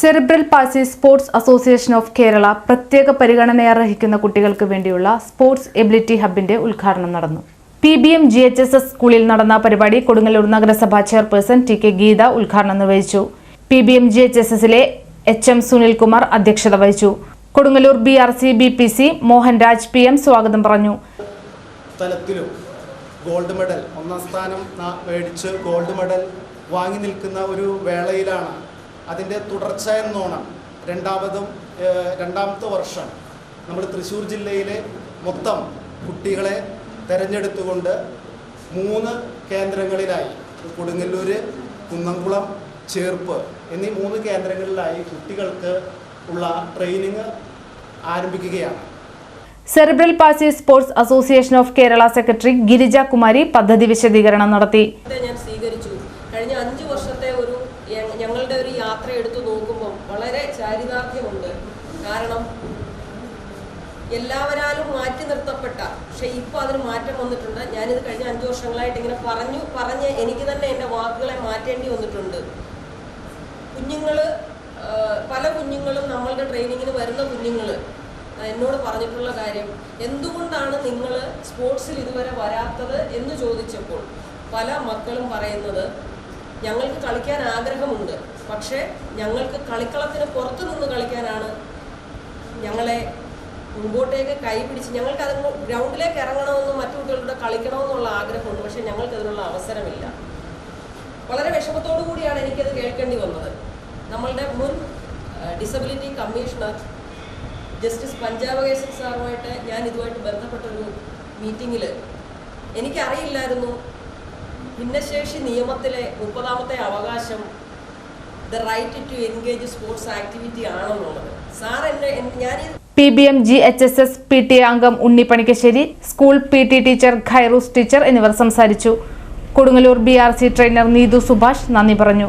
Cerebral palsy sports association of Kerala പ്രത്യേക പരിഗണനയർഹിക്കുന്ന കുട്ടികൾക്ക് വേണ്ടിയുള്ള സ്പോർട്സ് എബിലിറ്റി ഹബിന്റെ ഉദ്ഘാടനം നടന്നു. P B M G H S S സ്കൂളിൽ നടന്ന പരിപാടി കൊടുങ്ങല്ലൂർ നഗരസഭാ ചെയർപേഴ്സൺ ടി കെ ഗീത ഉദ്ഘാടനം നിർവഹിച്ചു. P B M G H S എസിലെ എച്ച് എം സുനിൽകുമാർ അധ്യക്ഷത വഹിച്ചു. Kodungallur B R C B P C Mohanraj P M സ്വാഗതം പറഞ്ഞു. തലത്തിലും ഗോൾഡ് മെഡൽ ഒന്നാം സ്ഥാനം മേടിച്ച് ഗോൾഡ് മെഡൽ വാങ്ങി നിൽക്കുന്ന ഒരു വേളയിലാണ് അതിന്റെ തുടർച്ച എന്നോണം രണ്ടാമതും രണ്ടാമത്തെ വർഷം നമ്മൾ തൃശ്ശൂർ ജില്ലയിലെ മൊത്തം കുട്ടികളെ തിരഞ്ഞെടുത്തുകൊണ്ട് മൂന്ന് കേന്ദ്രങ്ങളിലായി. കൊടുങ്ങല്ലൂർ കുന്നംകുളം ചേർപ്പ് എന്നീ മൂന്ന് കേന്ദ്രങ്ങളിലായി കുട്ടികൾക്ക് ഉള്ള ട്രെയിനിങ് ആരംഭിക്കുകയാണ്. Cerebral palsy sports association of Kerala secretary Girija Kumari പദ്ധതി വിശദീകരണം നടത്തി ഇത് ഞാൻ സ്വീകരിച്ചു കഴിഞ്ഞ അഞ്ച് വർഷത്തെ ഒരു യ- ഞങ്ങളുടെ ഒരു യാത്ര എടുത്തു നോക്കുമ്പോൾ വളരെ ചാരിതാർത്ഥ്യമുണ്ട്. കാരണം എല്ലാവരാലും മാറ്റി നിർത്തപ്പെട്ട പക്ഷെ ഇപ്പോൾ അതിന് മാറ്റം വന്നിട്ടുണ്ട്. ഞാനിത് കഴിഞ്ഞ അഞ്ച് വർഷങ്ങളായിട്ട് ഇങ്ങനെ പറഞ്ഞു പറഞ്ഞ് എനിക്ക് തന്നെ എന്റെ വാക്കുകളെ മാറ്റേണ്ടി വന്നിട്ടുണ്ട്. കുഞ്ഞുങ്ങൾ പല കുഞ്ഞുങ്ങളും നമ്മളുടെ ട്രെയിനിങ്ങിന് വരുന്ന കുഞ്ഞുങ്ങൾ എന്നോട് പറഞ്ഞിട്ടുള്ള കാര്യം എന്തുകൊണ്ടാണ് നിങ്ങൾ സ്പോർട്സിൽ ഇതുവരെ വരാത്തത് എന്ന് ചോദിച്ചപ്പോൾ പല മക്കളും പറയുന്നത് ഞങ്ങൾക്ക് കളിക്കാൻ ആഗ്രഹമുണ്ട്. പക്ഷേ ഞങ്ങൾക്ക് കളിക്കളത്തിന് പുറത്തു നിന്ന് കളിക്കാനാണ് ഞങ്ങളെ മുമ്പോട്ടേക്ക് കൈപിടിച്ച് ഞങ്ങൾക്ക് അതിന് ഗ്രൗണ്ടിലേക്ക് ഇറങ്ങണമെന്നും മറ്റു കുട്ടികളുടെ കളിക്കണമെന്നുള്ള ആഗ്രഹമുണ്ട്. പക്ഷേ ഞങ്ങൾക്ക് അതിനുള്ള അവസരമില്ല. വളരെ വിഷമത്തോടു കൂടിയാണ് എനിക്കത് കേൾക്കേണ്ടി വന്നത്. നമ്മളുടെ മുൻ disability commissioner justice Punjab Kesan സാറുമായിട്ട് ഞാൻ ഇതുമായിട്ട് ബന്ധപ്പെട്ടൊരു മീറ്റിങ്ങിൽ എനിക്കറിയില്ലായിരുന്നു ഭിന്നശേഷി നിയമത്തിലെ മുപ്പതാമത്തെ അവകാശം the right to engage sports activity ആണെന്നുള്ളത് സാർ എന്നെ ഞാൻ P B M G H S S P T അംഗം Unni Panikkassery school P T teacher Khairoos teacher എന്നിവർ സംസാരിച്ചു. Kodungallur B R C trainer Neethu Subhash നന്ദി പറഞ്ഞു.